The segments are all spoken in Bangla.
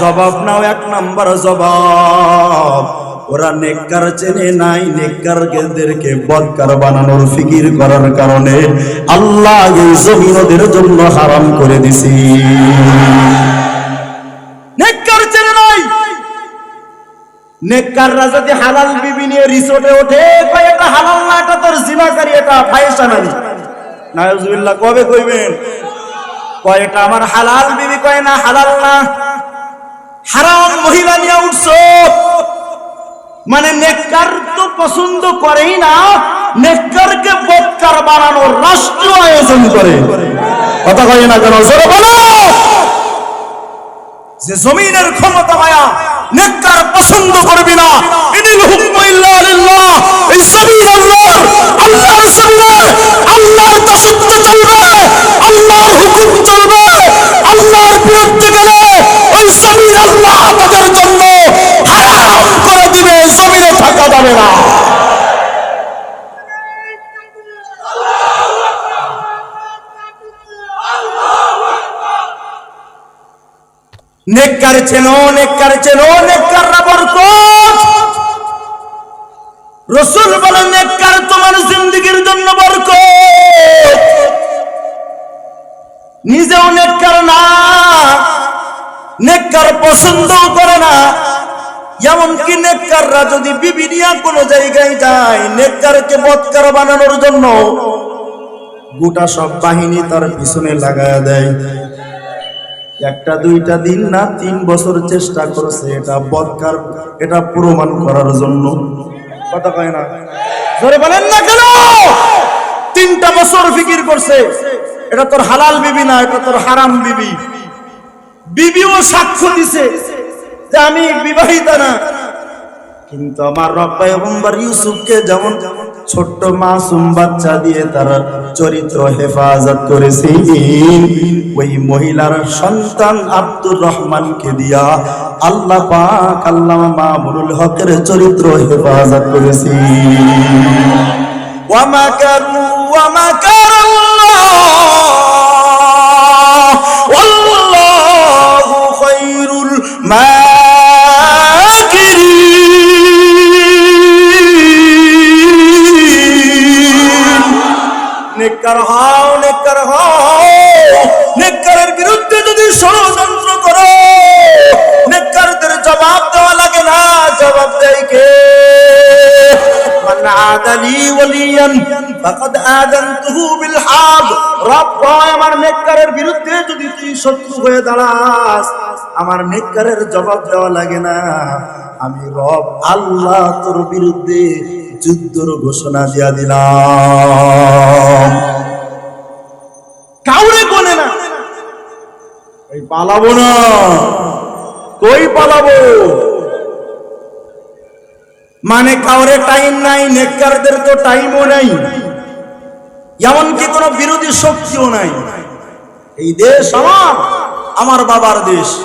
জবাব নাও, এক নাম্বার জবাব। ওরা নেককার চেনে নাই, নেককার গেদেরকে বদকার বানানোর ফিকির করার কারণে আল্লাহ এই জমিন ওদের জন্য হারাম করে দিছি। নেককার চেনে নাই। নেককাররা যদি হালাল বিবি নিয়ে রিসোর্টে ওঠে, কয়, এটা হালাল না, এটা তোর জিনাকারী এটা ফায়সা নারী। নাউজুবিল্লাহ, কবে কইবেন? কয়, এটা আমার হালাল বিবি, কয়, না, হালাল না। হারাম মহিলা নিয়ে মানে নেককার তো পছন্দ করেই না, নেককারকে বানানোর রাষ্ট্র আয়োজন করে। কথা কয় না কেন? জোরে বলো! যে জমিনের ক্ষমতা মায়া নেককার পছন্দ করবি না ইনিল ইল্লা লিল্লাহ। এই জমিন আল্লাহর আল্লাহর আল্লাহর চলবে আল্লাহর হুকুম চলবে আল্লাহর বিরুদ্ধে গেলে ওই জমিন আল্লাহ তাদের জন্য হারাম করে দিবে যাবে না নেককার চেনো নেককার চেনো নেককাররা বরকত রসুল বলেন নেককার তোমার জিন্দগির জন্য বরকত। নিজেও নেককার না, নেককার পছন্দ করে না। এমনকি নেককাররা যদি বিবিনিয়া কোনো জায়গায় যায়, নেককারকে বৎকার বানানোর জন্য গোটা সব বাহিনী তার পিছনে লাগায়া দেয়। একটা, দুইটা দিন না, তিন বছর চেষ্টা করেছে এটা বদকার এটা প্রমাণ করার জন্য। কথা কয় না? জোরে বলেন না কেন? তিনটা বছর ফিকির করছে। এটা তোর হালাল বিবি না, এটা তোর হারাম বিবি। বিবিও সাক্ষ্য দিছে। যে আমি বিবাহিতা না। কিন্তু আমার রব্বাই পয়গম্বর ইউসুফকে যেমন ছোট্ট মাসুম বাচ্চা দিয়ে তার চরিত্র হেফাজত করেছে, ওই মহিলার সন্তান আব্দুর রহমানকে দিয়া আল্লাহ পাক আল্লামা মামুনুল হকের চরিত্র হেফাজত করেছে। ওয়ামাকারু ওয়ামাকারাল্লাহ ওয়াল্লাহু খায়রুল মাকিরিন নেককার হও নেককার হও নেককারের বিরুদ্ধে যদি ষড়যন্ত্র করো নেককারদের জবাব দেওয়া লাগে না জবাব দেয় কে من عاد لي وليا فقد آذنته بالحرب রব কয় আমার নেককারের বিরুদ্ধে যদি তুই শত্রু হয়ে দাঁড়াস আমার নেককারের জবাব দেওয়া লাগে না আমি রব আল্লাহ তোর বিরুদ্ধে যুদ্ধর ঘোষণা দিয়া দিলাম। কাউরে কোনে না। এই পালাবো না? কই পালাবো? মানে কাউরে টাইম নাই নেককারদের তো টাইমও নাই। এমনকি কোনো বিরোধী শক্তিও নাই। এই দেশ আমার আমার বাবার দেশ।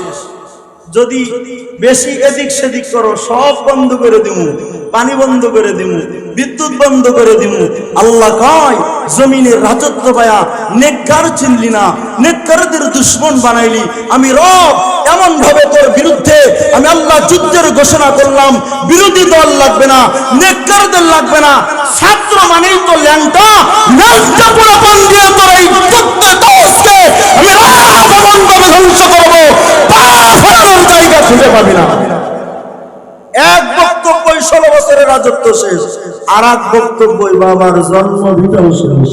যদি বেশি এদিক সেদিক করো সব বন্ধ করে দিমু। পানি বন্ধ করে দিমু, বিদ্যুৎ বন্ধ করে দিমু। আল্লাহ কয়, জমিনের রাজত্ব পায়া নেককার চিনলি না, নেককারদের দুশ্মন বানাইলি। আমি রব এমন ভাবে তোর বিরুদ্ধে আমি আল্লাহ যুদ্ধের ঘোষণা করলাম। বিরোধী দল লাগবে না, নেককারদের লাগবে না। ছাত্র মানেই তো ল্যাংটা। ল্যাংটা পুরো পান দিয়ে তোর এই যুদ্ধে দোষকে আমি রাত এমন ভাবে ধ্বংস করব। পা ফেরানোর জায়গা খুঁজে পাবি না। এক বক্তব্য ষোলো বছরের রাজত্ব শেষ আর এক বক্তব্য বাবার জন্ম ভিটাও শেষ।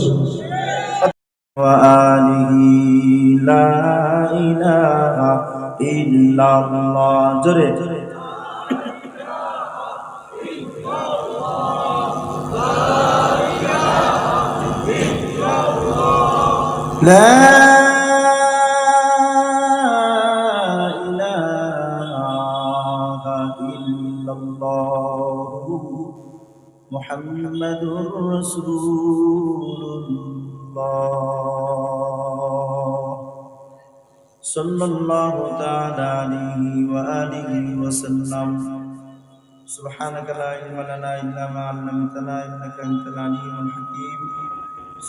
Yeah. محمد رسول الله صلى الله تعالى عليه وآله وسلم. سبحانك لا علم لنا إلا ما علمتنا إنك أنت العليم الحكيم.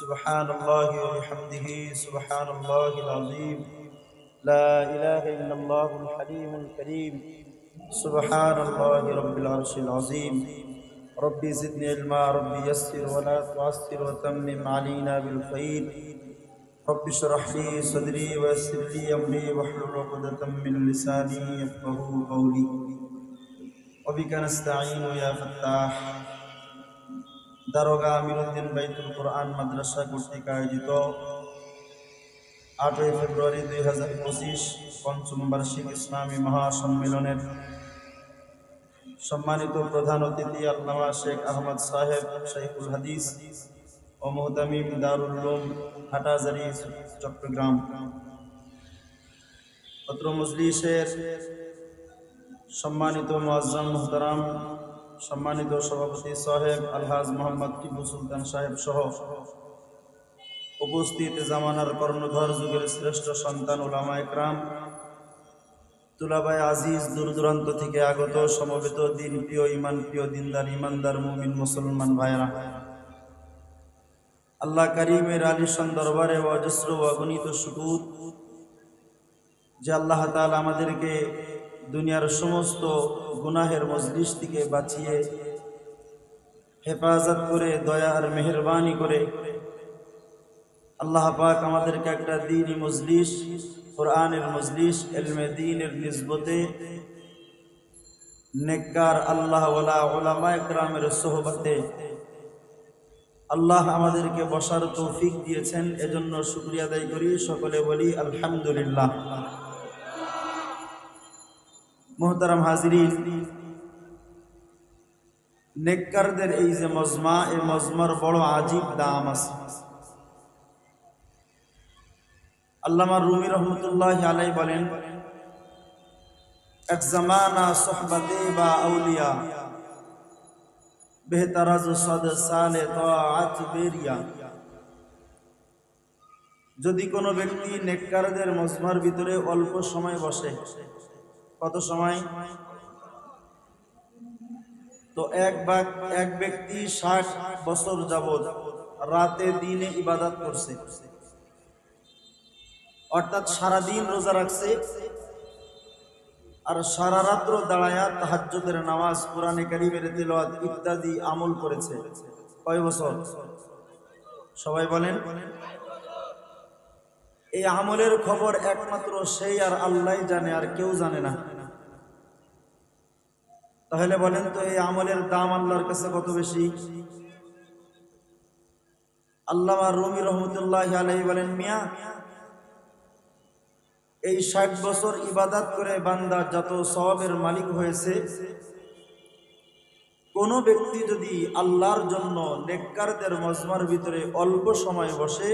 سبحان الله وبحمده سبحان الله العظيم. لا إله إلا الله الحليم الكريم. سبحان الله رب العرش العظيم. ربي زدني علما ربي يسر ولا تعسر وتمم علينا بالخير رب اشرح لي صدري ويسر لي أمري واحلل عقدة من لساني يفقه قولي وبك نستعين يا فتاح দারোগা আমিরুদ্দিন বাইতুল কোরআন মাদ্রাসা কর্তৃক আয়োজিত আটই ফেব্রুয়ারি দুই হাজার পঁচিশ পঞ্চম বার্ষিক ইসলামী মহাসম্মেলনের সম্মানিত প্রধান অতিথি আল্লামা শেখ আহমদ সাহেব শেখুল হাদিস ও মোহতামিম দারুল উলুম, হাটাজারি চট্টগ্রাম। পত্র মজলিসের সম্মানিত মুয়াজ্জাম মোহতারাম, সম্মানিত সভাপতি সাহেব আলহাজ মোহাম্মদ টিপু সুলতান সাহেব সহ উপস্থিত জামানার কর্ণধর যুগের শ্রেষ্ঠ সন্তান ওলামা একরাম তুলাবাই আজিজ দূর দূরান্ত থেকে আগত সমবেত দিন প্রিয় ইমান প্রিয় দিনদার ইমানদার মুমিন মুসলমান ভাইরা আল্লাহ করিমের আলিশান দরবারে অজস্র অগণিত শুকুর যে আল্লাহ তাআলা আমাদেরকে দুনিয়ার সমস্ত গুনাহের মজলিস থেকে বাঁচিয়ে হেফাজত করে, দয়া আর মেহরবানি করে আল্লাহ পাক আমাদেরকে একটা দিনই মজলিস, কোরআনের মজলিস, এলমে দিনের নিসবতে নেককার আল্লাহ ওলা ওলামা একরামের সোহবতে আল্লাহ আমাদেরকে বসার তৌফিক দিয়েছেন। এজন্য শুক্রিয়া আদায় করি। সকলে বলি, আলহামদুলিল্লাহ। মোহতারাম হাজিরিন, নেককারদের এই যে মজমা এই মজমার বড় আজীব দাম আছে। আল্লামা রুমি রহমতুল্লাহ আলাই বলেন, এক জামানা সোহবতে বা আউলিয়া, বেহতারাজ সদ সালে বেরিয়া। যদি কোনো ব্যক্তি নেককারদের মজমার ভিতরে অল্প সময় বসে, কত সময়? তো এক বা এক ব্যক্তি ষাট বছর যাবৎ রাতে দিনে ইবাদত করছে। অর্থাৎ সারা দিন রোজা রাখছে আর সারা রাত্র দাঁড়ায়া তাহাজ্জুদের নামাজ, কোরআনে কারিমের তেলাওয়াত ইত্যাদি আমল করেছে। কয় বছর? সবাই বলেন। এই আমলের খবর একমাত্র সেই আর আল্লাহ জানে, আর কেউ জানে না। তাহলে বলেন তো, এই আমলের দাম আল্লাহর কাছে কত বেশি? আল্লাহ রুমি রহমতুল্লাহ আলহী বলেন, মিয়া এই ষাট বছর ইবাদাত করে বান্দা যত সবের মালিক হয়েছে, কোন ব্যক্তি যদি আল্লাহর জন্য নেককারদের মজমার ভিতরে অল্প সময় বসে,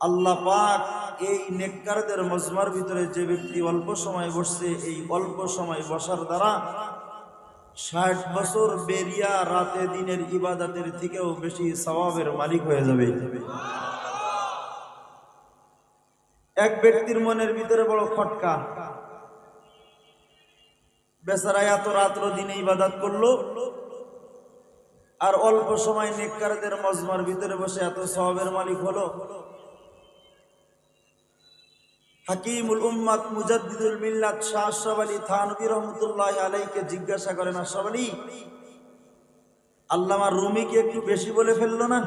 আল্লাহ পাক এই নেককারদের মজমার ভিতরে যে ব্যক্তি অল্প সময় বসছে, এই অল্প সময় বসার দ্বারা ষাট বছর বেরিয়া রাতে দিনের ইবাদাতের থেকেও বেশি সবাবের মালিক হয়ে যাবে। এক ব্যক্তির মনের ভিতরে বড় খটকা। বেচারা এত রাত্র দিনে ইবাদাত করল, আর অল্প সময় নেককারদের মজমার ভিতরে বসে এত সবাবের মালিক হলো। হাকিমুল উম্মাদ মুজাদ্দিদুল মিল্লাত শাহ আশরাফ আলী থানভী রহমতুল্লাহ আলাইকে জিজ্ঞাসা করেন, আশরাফ আলী, আল্লামা রুমি কি একটু বেশি বলে ফেলল না?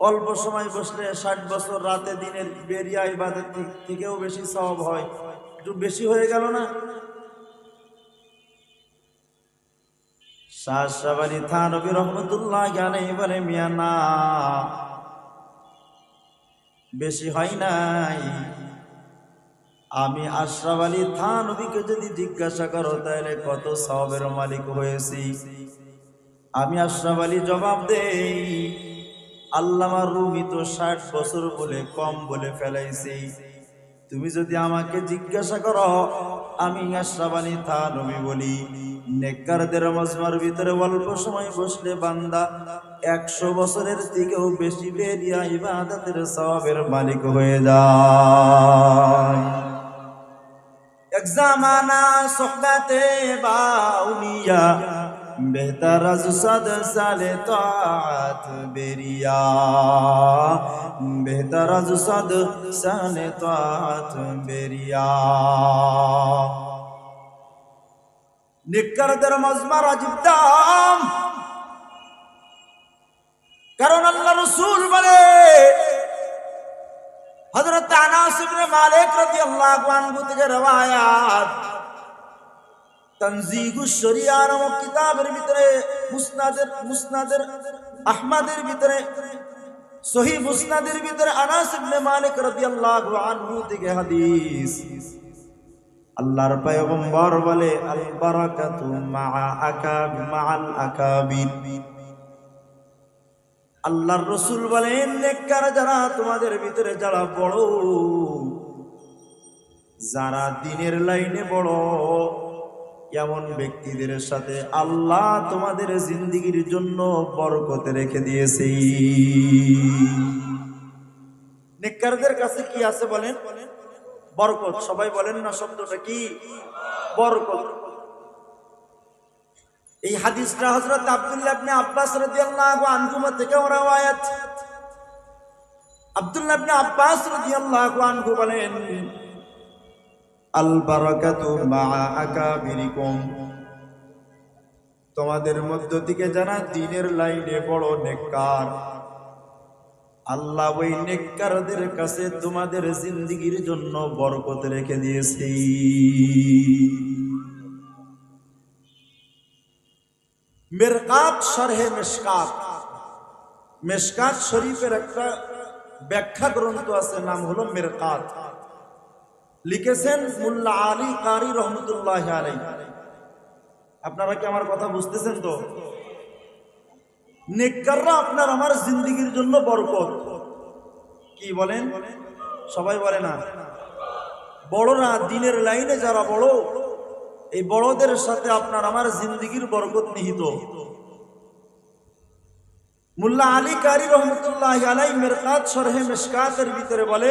অল্প সময় বসলে ষাট বছর রাতে দিনের বেরিয়া ইবাদত থেকেও বেশি সব হয়। একটু বেশি হয়ে গেল না? শাহ আলী থানভী রহমতুল্লাহ আলাইহি বলে, মিয়া, না। বেশি হয় নাই। আমি আশরাফ আলী থানবীকে যদি জিজ্ঞাসা করো, তাহলে কত সবের মালিক হয়েছি? আমি আশরাফ আলী জবাব দেই আল্লামা রুমি তো ষাট বছর বলে, কম বলে ফেলাইছি। তুমি যদি আমাকে জিজ্ঞাসা করো, আমি আশরাফ আলী থানবী বলি। নেককারদের মজমার ভিতরে অল্প সময় বসলে বান্দা একশো বছরের থেকেও বেশি বেরিয়া ইবাদতের সবের মালিক হয়ে যায়। এক জামানা সোহবাতে বাউনিয়া बेहतर अज सद साले तात बेरिया बेहतर अज सद साले तात बेरिया নিকারদের মজমা রাজীব দাম কারণ আল্লাহ রসুল বলে হযরত আনাস ইবনে মালিক রাদিয়াল্লাহু আনহু থেকে রওয়ায়াত তানজিহুশ শরিয়া নামক কিতাবের ভিতরে, মুসনাদের মুসনাদের ভিতরে, সহিহ মুসনাদের ভিতরে আনাস ইবনে মালিক রাদিয়াল্লাহু আনহু থেকে হাদিস। আল্লাহর পয়গম্বর বলে, আল বারাকাতু মা আকাব, মাআল আকাবির। আল্লাহর রসুল বলেন, নেককার যারা তোমাদের ভিতরে, যারা বড়, যারা দিনের লাইনে বড় এমন ব্যক্তিদের সাথে আল্লাহ তোমাদের জিন্দিগির জন্য বরকতে রেখে দিয়েছে। নেককারদের কাছে কি আছে বলেন? বরকত। সবাই বলেন না শব্দটা কি? বরকত। এই হাদিসটা হযরত আব্দুল্লাহ ইবনে আব্বাস রাদিয়াল্লাহু আনহুমা থেকে রাওয়ায়াত। আব্দুল্লাহ ইবনে আব্বাস রাদিয়াল্লাহু আনহু বলেন তোমাদের মধ্য থেকে যারা দিনের লাইনে বড় নেককার, আল্লাহ ওই নেককারদের কাছে তোমাদের জিন্দিগির জন্য বরকত রেখে দিয়েছি। মেরকাত শরহে মেশকাত। মেশকাত শরীফের একটা ব্যাখ্যা গ্রন্থ আছে, নাম হলো মেরকাত। লিখেছেন মুল্লা আলী কারি রহমতুল্লাহ আলাই আপনারা কি আমার কথা বুঝতেছেন তো? নেককাররা আপনার আমার জিন্দিগির জন্য বরকত। কি বলেন? সবাই বলে না। বড়রা দিনের লাইনে যারা বড়, এই বড়দের সাথে আপনার আমার জিন্দিগির বরকত নিহিত। মুল্লা আলী কারি রহমতুল্লাহ আলাই মেরকাত সরহে মেশকাতের ভিতরে বলে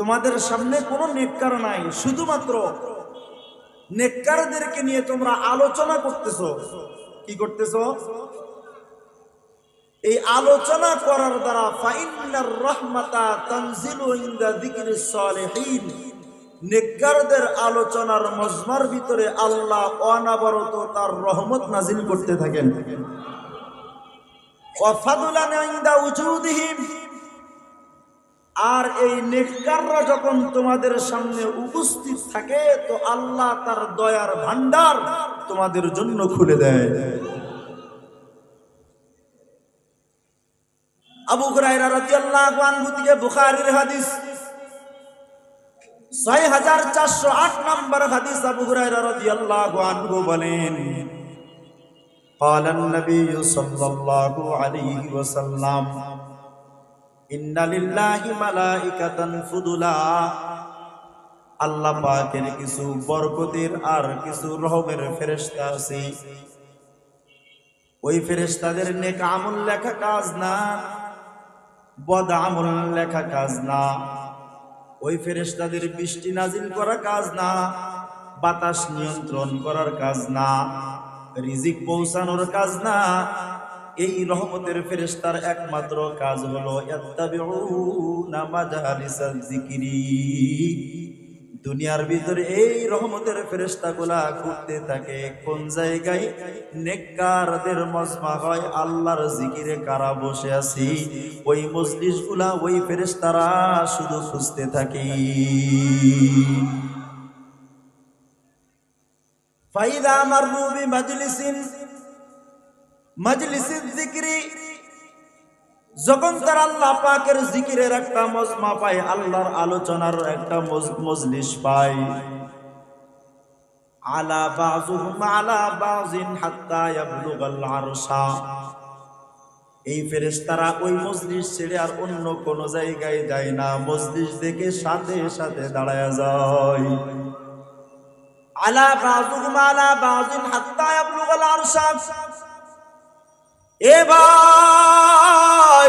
তোমাদের সামনে কোনো নেককার নাই। শুধুমাত্র নেককারদেরকে নিয়ে তোমরা আলোচনা করতেছ। কি করতেছ? এই আলোচনা করার দ্বারা ফাইন্নার রহমাতা তানজিলু সালিহিন। নেককারদের আলোচনার মজমার ভিতরে আল্লাহ অনাবরত তার রহমত নাজিল করতে থাকেন। ওয়াফাদুলান ইনদা উজুদিহিম। আর এই নেককাররা যখন তোমাদের সামনে উপস্থিত থাকে তো আল্লাহ তার দয়ার ভান্ডার তোমাদের জন্য খুলে দেয় আবু হুরায়রা রাদিয়াল্লাহু আনহু থেকে বুখারীর হাদিস ছয় হাজার চারশো আট নম্বর হাদিস আবু হুরায়রা রাদিয়াল্লাহু আনহু বলেন قال النبي صلى الله عليه وسلم আল্লাহ পাকের কিছু বরকতের আর কিছু রহমের ফেরেশতা আছে। ওই ফেরেশতাদের নেক আমল লেখা কাজ না, বদ আমল লেখা কাজ না। ওই ফেরেশতাদের বৃষ্টি নাজিল করা কাজ না, বাতাস নিয়ন্ত্রণ করার কাজ না, রিজিক পৌঁছানোর কাজ না এই রহমতের ফেরেস্তার একমাত্র কাজ হলো দুনিয়ার ভিতরে এই রহমতের ফেরেশতাগুলা ঘুরতে থাকে, কোন জায়গায়? মজমা হয় আল্লাহর জিকিরে কারা বসে আছি, ওই মজলিসগুলা ওই ফেরেশতারা শুধু খুঁজতে থাকি। ফাইদা মাররু বিমাজলিসিন মাজলিসিন যখন তার আল্লাহ পাকের জিকিরের একটা মজমা পায়, আল্লাহর আলোচনার একটা মজ- মজলিস পায়। আলা আলা বাযিন হাত্তা আরশা। এই ফেরেশতারা ওই মজলিস ছেড়ে আর অন্য কোন জায়গায় যায় না। মজলিস দেখে সাথে সাথে দাঁড়ায় যায়। আলা বাযুহুম আলা বাযিন হাত্তা আরশা। এ ভাই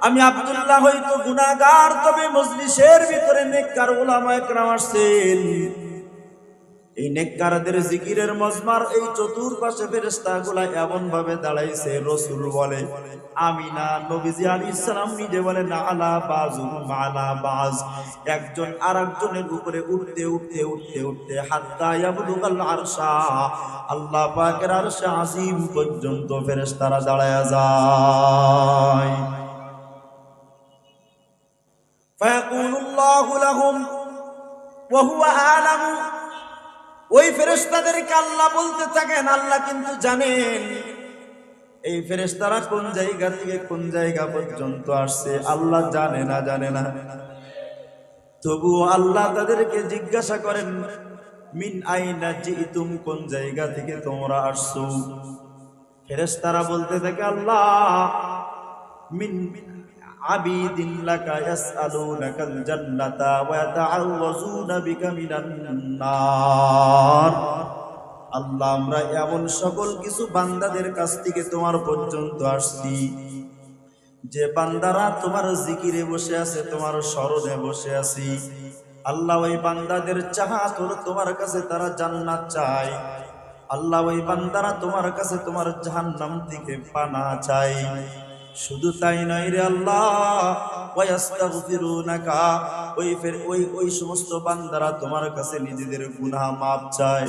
আমি আব্দুল্লাহ হয়তো গুণাগার তবে মজলিসের ভিতরে নেককার ওলামায় একরাম আসছেন। এই নেককারদের জিকিরের মজমার এই চতুর্পাশে ফেরেশতাগুলা এমন ভাবে দাঁড়াইছে রসুল বলে আমি না নবীজি আলাইহিস সালাম নিজে বলে না আলা বাজু মালা বাজ একজন আরেকজনের উপরে উঠতে উঠতে উঠতে উঠতে হাত্তা ইয়াবলুগাল আরশা আল্লাহ পাকের আরশে আজিম পর্যন্ত ফেরেশতারা দাঁড়ায়া যায় فيقول الله لهم وهو أعلم ওই ফেরেশতাদেরকে আল্লাহ বলতে থাকেন, আল্লাহ কিন্তু জানেন। এই ফেরেশতারা কোন জায়গা থেকে কোন জায়গা পর্যন্ত আসছে, আল্লাহ জানে না জানে না। তবু আল্লাহ তাদেরকে জিজ্ঞাসা করেন, মিন আইনা জিতুম, কোন জায়গা থেকে তোমরা আসছো? ফেরেশতারা বলতে থাকে, আল্লাহ মিন মিন লাকা ইয়াসআলুনাকাল জান্নাতা ওয়া ইয়াতাআওয়াজুনা বিকা মিনান নার। আল্লাহ, আমরা এমন সকল কিছু বান্দাদের কাছ থেকে তোমার পর্যন্ত আসছি। যে বান্দারা তোমার জিকিরে বসে আছে, তোমার স্মরণে বসে আছি। আল্লাহ, ওই বান্দাদের চাহা তোর তোমার কাছে তারা জান্নাত চায়। আল্লাহ, ওই বান্দারা তোমার কাছে তোমার জাহান্নাম থেকে পানা চাই শুধু তাই নয় রে আল্লাহ ওই ওই সমস্ত বান্দারা তোমার কাছে নিজেদের গুনাহ মাপ চায়।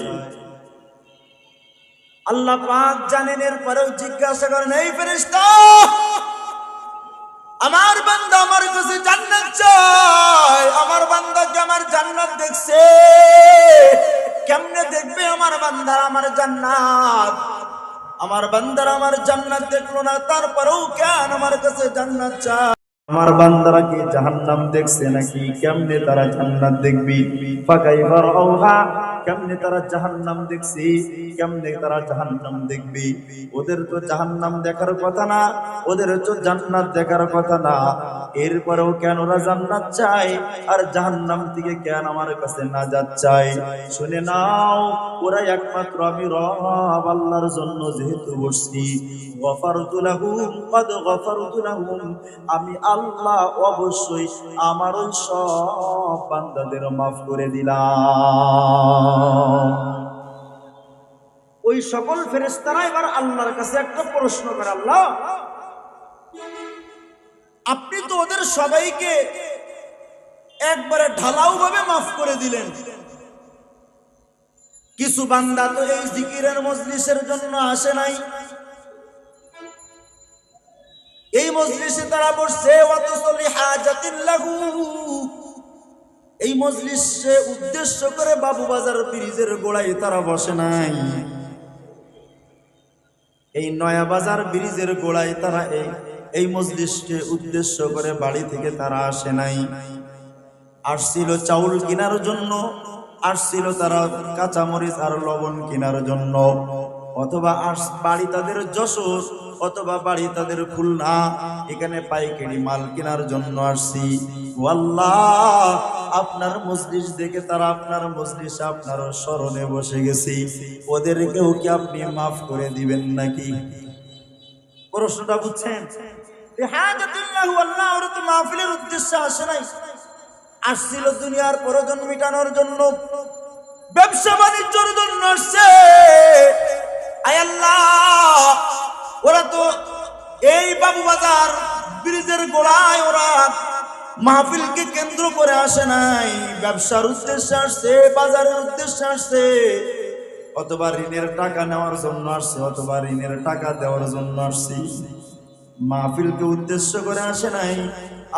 আল্লাহ পাক জানেন, এরপরেও জিজ্ঞাসা করেন, এই ফেরেশতা, আমার বান্দা আমার কাছে জান্নাত চায়, আমার বান্দা কি আমার জান্নাত দেখছে? কেমনে দেখবে আমার বান্দার আমার জান্নাত? আমার বান্দার আমার জান্নাত দেখল না, তারপরেও কেন আমার কাছে জান্নাত চায়? আমার বান্দারা কি জাহান্নাম দেখছে নাকি? কেমনে তারা জান্নাত দেখবি? ফাকাই ফারাউহা কেমনে তারা জাহান্নাম দেখছে? কেমনে তারা জাহান্নাম দেখবি? ওদের তো জাহান্নাম দেখার কথা না, ওদের তো জান্নাত দেখার কথা না। এরপরেও কেন ওরা জান্নাত চায়? আর জাহান্নাম থেকে কেন আমার কাছে নাজাত চায়? শুনে নাও ওরা একমাত্র আমি রব আল্লাহর জন্য যেহেতু বসছি। আমি আল্লাহ অবশ্যই আমার ওই সব বান্দাদের মাফ করে দিলাম। ওই সকল ফেরেশতারা এবার আল্লাহর কাছে একটা প্রশ্ন করে, আল্লাহ, আপনি তো ওদের সবাইকে একবারে ঢালাও ভাবে মাফ করে দিলেন। কিছু বান্দা তো এই জিকিরের মজলিসের জন্য আসে নাই। এই মজলিসে তারা বসছে এই মজলিসে উদ্দেশ্য করে বাবু বাজার ব্রিজের গোড়ায় তারা বসে নাই। এই নয়া বাজার ব্রিজের গোড়ায় তারা এই এই মজলিসকে উদ্দেশ্য করে বাড়ি থেকে তারা আসে নাই। আসছিল চাউল কেনার জন্য। আসছিল তারা কাঁচামরিচ আর লবণ কেনার জন্য। অথবা বাড়ি তাদের যশোর, অথবা বাড়ি তাদের খুলনা, এখানে পাইকারি মাল কেনার জন্য আসছি আপনার মসজিদ দেখে তারা আপনার মসজিদ আপনার স্মরণে বসে গেছি। ওদেরকেও কি আপনি মাফ করে দিবেন নাকি? প্রশ্নটা বুঝছেন? আল্লাহ ওরা তো মাহফিলের উদ্দেশ্যে আসে নাই। আসছিল দুনিয়ার প্রয়োজন মেটানোর জন্য। ব্যবসা বাণিজ্যের জন্য আসছে। ওরা তো এই বাবু বাজার ব্রিজের গোড়ায় ওরা মাহফিলকে কেন্দ্র করে আসে নাই। ব্যবসার উদ্দেশ্যে আসছে, বাজারের উদ্দেশ্যে আসছে। অথবা ঋণের টাকা নেওয়ার জন্য আসছে, অথবা ঋণের টাকা দেওয়ার জন্য আসছি। মাহফিলকে উদ্দেশ্য করে আসে নাই।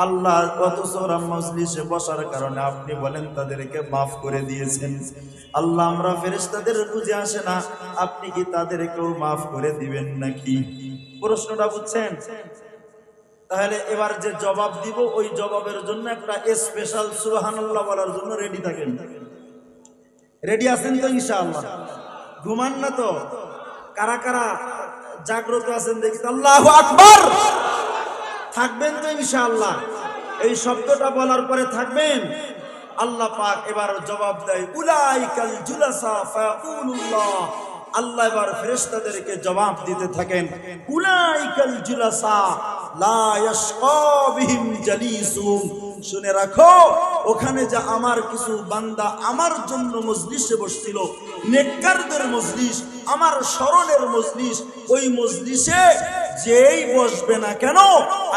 আল্লাহ অথচ ওরা মজলিসে বসার কারণে আপনি বলেন তাদেরকে মাফ করে দিয়েছেন। আল্লাহ আমরা ফেরেশতাদের বুঝে আসে না, আপনি কি তাদেরকেও মাফ করে দিবেন নাকি? প্রশ্নটা বুঝছেন? তাহলে এবার যে জবাব দিব, ওই জবাবের জন্য একটা স্পেশাল সুবহানাল্লাহ বলার জন্য রেডি থাকেন। রেডি আছেন তো ইনশাআল্লাহ? ঘুমান না তো? কারা কারা জাগ্রত আছেন দেখি আল্লাহ আকবার! থাকবেন তো ইনশাআল্লাহ। এই শব্দটা বলার পরে থাকবেন। আল্লাহ পাক এবার জবাব দেয়, উলাইকাল জুলাসা ফায়াকুলুল্লাহ। আল্লাহ এবার ফেরেশতাদেরকে জবাব দিতে থাকেন, উলাইকাল জুলাসা লা ইয়াশকা বিহিম জালিসুম শুনে রাখো, ওখানে যা আমার কিছু বান্দা আমার জন্য মজলিসে বসছিল, নেককারদের মজলিস, আমার স্মরণের মজলিস, ওই মজলিসে যেই বসবে না কেন,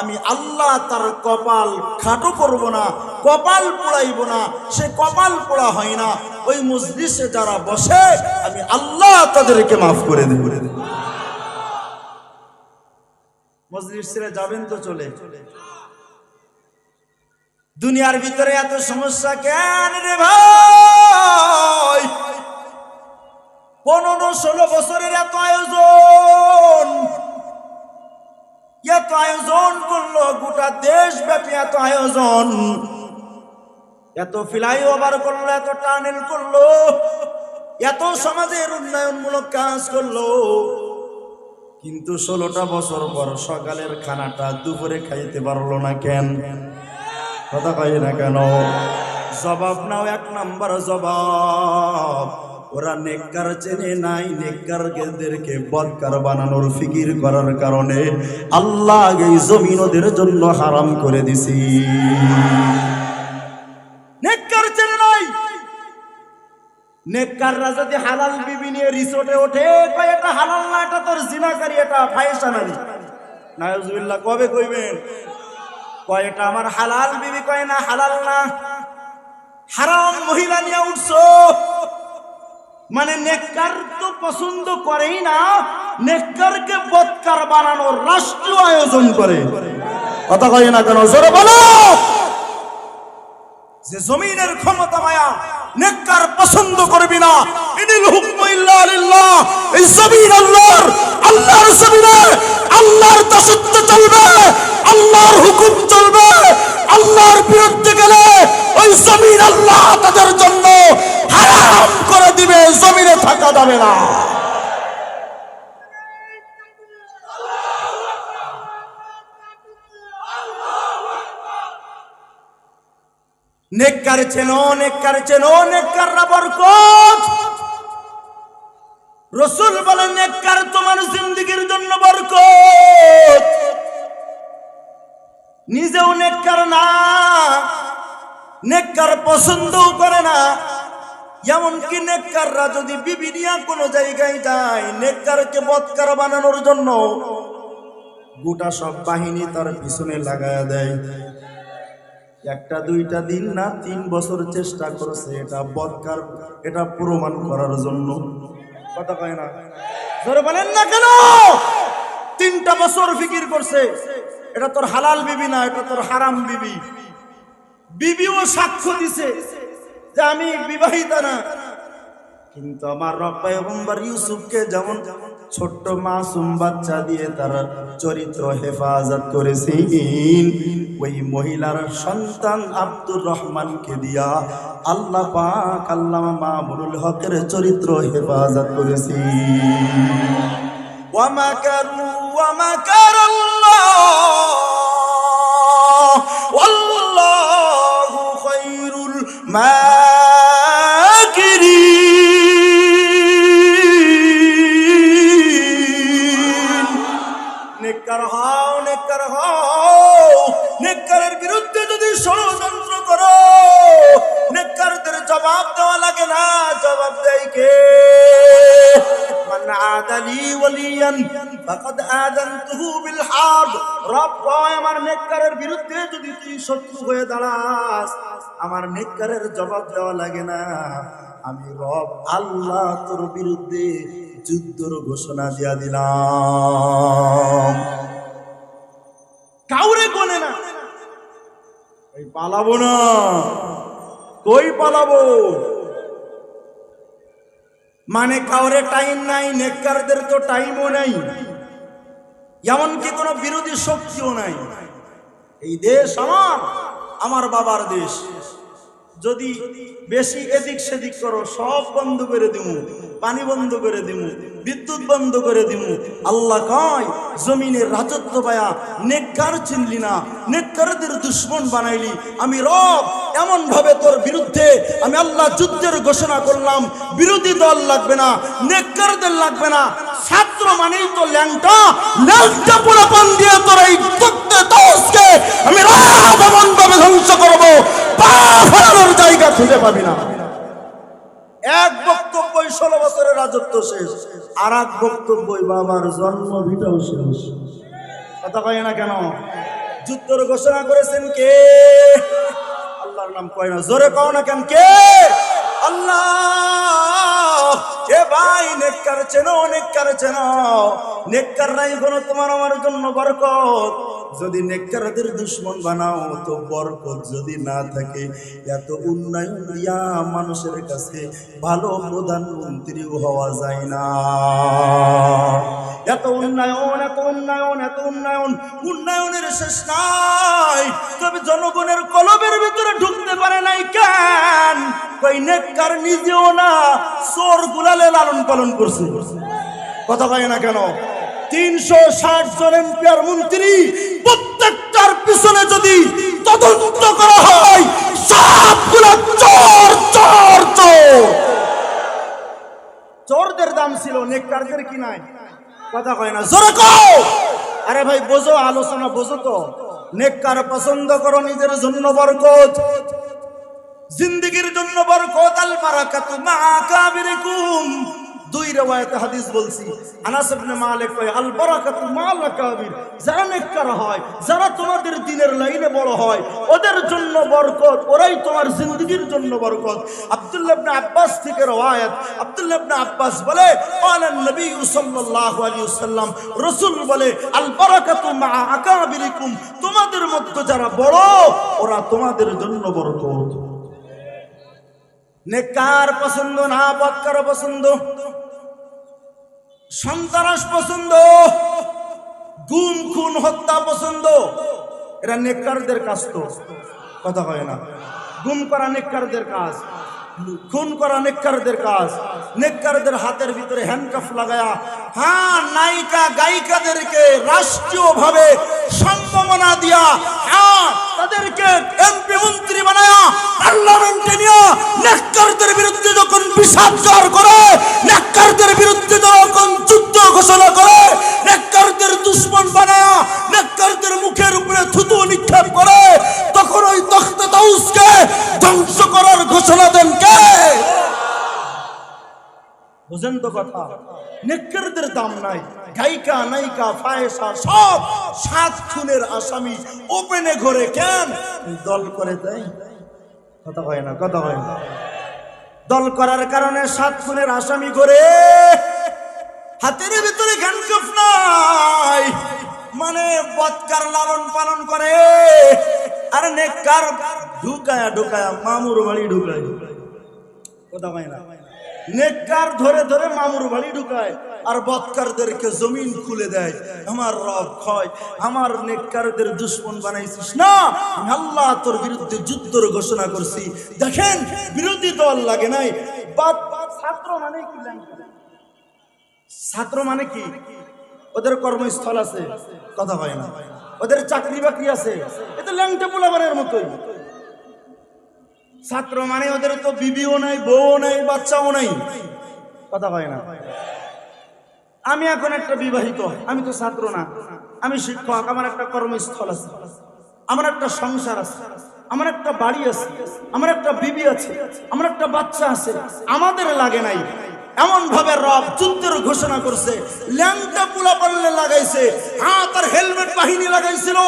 আমি আল্লাহ তার কপাল খাটো করব না, কপাল পোড়াইব না, সে কপাল পোড়া হয় না। ওই মজলিসে যারা বসে, আমি আল্লাহ তাদেরকে মাফ করে দেব। মজলিস ছেড়ে যাবেন তো চলে। দুনিয়ার ভিতরে এত সমস্যা কেন রে ভাই? পনেরো ষোলো বছরের এত আয়োজন এত আয়োজন করল, গোটা দেশ ব্যাপী এত আয়োজন। এত ফ্লাই ওভার করল, এত টানেল করল, এত সমাজের উন্নয়নমূলক কাজ করল। কিন্তু ষোলোটা বছর পর সকালের খানাটা দুপুরে খাইতে পারল না কেন? কথা কই না কেন? জবাব নাও, এক নাম্বার জবাব। ওরা নেককার চেনে নাই নেককারদেরকে বদকার বানানোর ফিকির করার কারণে আল্লাহ এই জমিন ওদের জন্য হারাম করে দিছি। নেককার চেনে নাই। নেককাররা যদি হালাল বিবি নিয়ে রিসোর্টে ওঠে, কয়, এটা হালাল না, এটা তোর জিনাকারী এটা ফায়সানারি নায়ুজুবিল্লাহ কবে কইবেন? কয় আমার হালাল বিবি কয় না, হালাল না। হারাম মহিলা নিয়ে উঠছো। মানে নেককার তো পছন্দ করেই না, নেককারকে বৎকার বানানোর রাষ্ট্র আয়োজন করে। কথা কয় না কেন? জোরে বলো! যে জমিনের ক্ষমতা মায়া নেককার পছন্দ করবি না, ইনিল হুকম ইল্লা লিল্লাহ। এই জমিন আল্লাহর আল্লাহর জমিনে আল্লাহর দাসত্ব চলবে, আল্লাহর হুকুম চলবে, আল্লাহর বিরুদ্ধে গেলে ওই জমিন আল্লাহ তাদের জন্য দিবে, জমিনে থাকা যাবে না। নেককার চেনো নেককার চেনো, নেককাররা বরকত। রসুল বলেন, নেককার তোমার জন্য বরকত। নিজেও নেককার না, নেককার পছন্দও করে না। এমনকি নেককাররা যদি বিবি নিয়া কোনো জায়গায় যায়, নেককারকে বৎকার বানানোর জন্য গোটা সব বাহিনী তার পিছনে লাগায়া দেয়। একটা দুইটা দিন না, তিন বছর চেষ্টা করছে এটা বদকার এটা প্রমাণ করার জন্য। কথা কয় না? জোরে বলেন না কেন? তিনটা বছর ফিকির করছে। এটা তোর হালাল বিবি না, এটা তোর হারাম বিবি। বিবিও সাক্ষ্য দিছে। যে আমি বিবাহিতা না। কিন্তু আমার রব্বাইগম্বর ইউসুফকে যেমন ছোট্ট মাসুম বাচ্চা দিয়ে তার চরিত্র হেফাজত করেছেন, ওই মহিলার সন্তান আব্দুর রহমানকে দিয়া আল্লাহ পাক আল্লামা মামুনুল হকের চরিত্র হেফাজত করেছি ওয়ামাকারু ওয়ামাকার আল্লাহ ওয়াল্লাহু খায়রুল মাকিরিন নেককার হও নেককার হও। নেককারের বিরুদ্ধে যদি ষড়যন্ত্র করো নেককারদের জবাব দেওয়া লাগে না, জবাব দেয় কে? আদালি ওয়ালিয়ান, ফাকাদ আযানতুহু বিল হারব রব কয়, আমার নেককারের বিরুদ্ধে যদি তুই শত্রু হয়ে দাঁড়াস, আমার নেককারের জবাব দেওয়া লাগে না। আমি রব আল্লাহ তোর বিরুদ্ধে যুদ্ধর ঘোষণা দিয়া দিলাম। কাউরে কোনে না? এই পালাবো না? কই পালাবো? মানে কাউরে টাইম নাই, নেককারদের তো টাইমও নাই। এমনকি কোনো বিরোধী শক্তিও নাই। এই দেশ আমার আমার বাবার দেশ। যদি বেশি এদিক সেদিক করো, সব বন্ধ করে দিব পানি বন্ধ করে দিমু, বিদ্যুৎ বন্ধ করে দিমু। আল্লাহ কয়, জমিনের রাজত্ব পায়া, নেককার চিনলি না নেককারদের দুশ্মন বানাইলি। আমি রব এমন ভাবে তোর বিরুদ্ধে আমি আল্লাহ যুদ্ধের ঘোষণা করলাম। বিরোধী দল লাগবে না, নেককারদের লাগবে না। ছাত্র মানেই তো ল্যাংটা। ল্যাংটা পোলাপান দিয়ে তোর এই দোষকে আমি রব এমন ভাবে ধ্বংস করব। পা ফেরানোর জায়গা খুঁজে পাবি না। এক বক্তব্যই ষোলো বছরের রাজত্ব শেষ আর এক বক্তব্যই বাবার জন্ম ভিটাও শেষ। কথা কয় না কেন? যুদ্ধর ঘোষণা করেছেন কে? আল্লাহর নাম কয় না জোরে কও না কেন কে? আল্লাহ! কে ভাই, নেককার চেনো নেককার চেনো। নেককার নাই তোমার আমার জন্য বরকত। যদি নেককারদের দুশ্মন বানাও, তো বরকত যদি না থাকে, এত উন্নয়ন দিয়া মানুষের কাছে ভালো প্রধানমন্ত্রীও হওয়া যায় না। এত উন্নয়ন এত উন্নয়ন এত উন্নয়ন, উন্নয়নের শেষ নাই। তবে জনগণের কলবের ভিতরে ঢুকতে পারে নাই কেন? কই নেককার নিজেও না চোর গুলালে লালন পালন করছে। কথা কয় না কেন? তিনশো ষাট জন এমপিআর মন্ত্রী প্রত্যেকটার পিছনে যদি তদন্ত করা হয়, সবগুলো চোর চোর চোর। চোরদের দাম ছিল, নেককারদের কি নাই? কথা কয় না। জোরে কও। আরে ভাই, বোঝো, আলোচনা বোঝো তো। নেককার পছন্দ করো, নিজের জন্য বরকত। জিন্দিগির জন্য বরকত, আল মা দুই হাদিস বলছি, আনাস ইবনে মালিক কয়, আল বারাকাতু মাল কাবির। যারা নেককার হয়, যারা তোমাদের দিনের লাইনে বড় হয়, ওদের জন্য বরকত, ওরাই তোমার জিন্দেগীর জন্য বরকত। আব্দুল্লাহ ইবনে আব্বাস থেকে রওয়ায়াত, আব্দুল্লাহ ইবনে আব্বাস বলে নবী সাল্লাল্লাহু আলাইহি ওয়াসাল্লাম রাসূল বলে, আল মা তোমাদের মধ্যে যারা বড়, ওরা তোমাদের জন্য বরকত। নেকার পছন্দ না বৎকার পছন্দ, সন্ত্রাস পছন্দ, গুম, খুন, হত্যা পছন্দ, এরা নেককারদের কাজ তো। কথা হয় না। গুম করা নেককারদের কাজ। খুন করা নেককারদের কাজ, নেককারদের হাতের ভিতরে হ্যান্ডকাফ লাগায়া হ্যাঁ নায়িকা, গায়িকাদেরকে রাষ্ট্রীয়ভাবে সম্ভাবনা দিয়া হ্যাঁ তাদেরকে এমপি মন্ত্রী বানায়া পার্লামেন্টে নিয়ে নেককারদের বিরুদ্ধে যখন বিষাদ করে, নেককারদের বিরুদ্ধে যখন যুদ্ধ ঘোষণা করে কথা। দাম নাই, গায়িকা, নায়িকা, ফায়েসা, সব সাত খুনের আসামি ওপেনে ঘরে কেন? দল করে দেয়। কথা হয় না, কথা হয় না। দল করার কারণে সাত খুনের আসামি হাতের ভিতরে হ্যান্ডকাফ নাই মানে বৎকার লালন পালন করে। আর নেককার ঢুকায়া ঢুকায়া মামুর বাড়ি ঢুকায়। কথা হয় না। নেককার ধরে ধরে মামুর বাড়ি ঢুকায়, আর বৎকারদেরকে জমিন খুলে দেয়। আমার রব ক্ষয়, আমার নেককারদের দুশ্মন বানাইছিস না। আল্লাহ তোর বিরুদ্ধে যুদ্ধর ঘোষণা করছি। দেখেন, বিরোধী দল লাগে নাই। ছাত্র মানে কি? ছাত্র মানে কি? ওদের কর্মস্থল আছে। কথা হয় না। ওদের চাকরি বাকরি আছে। এটা ল্যাংটা পোলাবানের মতোই। ছাত্র মানে ওদের তো বিবিও নাই বউ নাই, বাচ্চাও নাই। কথা হয় না? আমি এখন একটা বিবাহিত, আমি তো ছাত্র না। আমি শিক্ষক, আমার একটা কর্মস্থল আছে, আমার একটা সংসার আছে, আমার একটা বাড়ি আছে, আমার একটা বিবি আছে, আমার একটা বাচ্চা আছে, আমাদের লাগে নাই। এমন ভাবে রব যুদ্ধের ঘোষণা করছে। ল্যাংটা পুলা পাল্লে লাগাইছে হ্যাঁ তার হেলমেট বাহিনী লাগাইছিল,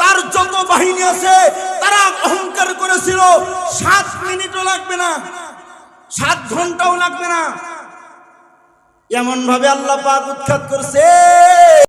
তার যত বাহিনী আছে, তারা অহংকার করেছিল। সাত মিনিটও লাগবে না, সাত ঘন্টাও লাগবে না। এমন ভাবে আল্লাহ পাক উৎখাত করছে।